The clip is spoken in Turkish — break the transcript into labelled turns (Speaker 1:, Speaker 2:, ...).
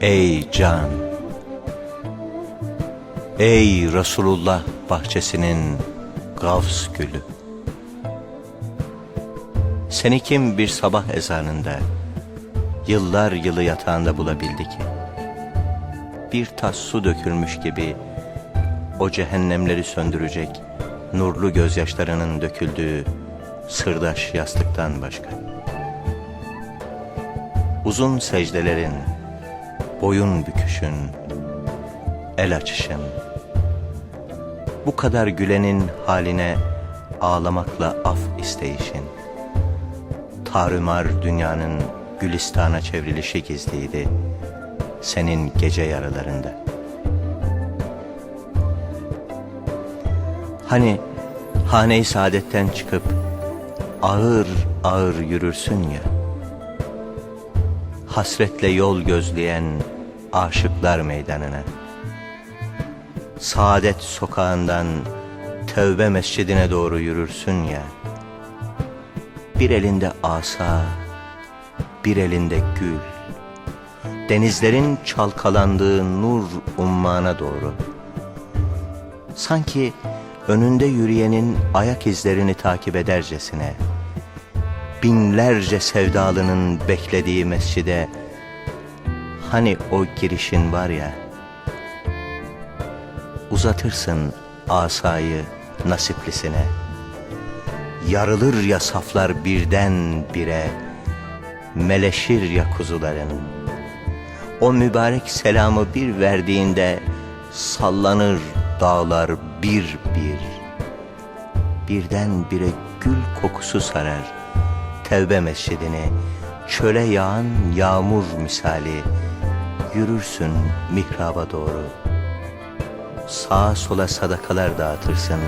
Speaker 1: Ey can! Ey Resulullah bahçesinin gavs gülü! Seni kim bir sabah ezanında, yıllar yılı yatağında bulabildi ki? Bir tas su dökülmüş gibi, o cehennemleri söndürecek, nurlu gözyaşlarının döküldüğü sırdaş yastıktan başka. Uzun secdelerin, boyun büküşün, el açışın, bu kadar gülenin haline ağlamakla af isteyişin, tarumar dünyanın gülistana çevrilişi gizliydi senin gece yaralarında. Hani hane-i saadetten çıkıp ağır ağır yürürsün ya, hasretle yol gözleyen aşıklar meydanına. Saadet sokağından tövbe mescidine doğru yürürsün ya. Bir elinde asa, bir elinde gül. Denizlerin çalkalandığı nur ummana doğru. Sanki önünde yürüyenin ayak izlerini takip edercesine binlerce sevdalının beklediği mescide hani o girişin var ya uzatırsın asayı nasiplisine. Yarılır ya saflar birden bire meleşir ya kuzuların. O mübarek selamı bir verdiğinde sallanır dağlar bir bir. Birden bire gül kokusu sarar tevbe mescidini çöle yağan yağmur misali yürürsün mihraba doğru. Sağa sola sadakalar dağıtırsın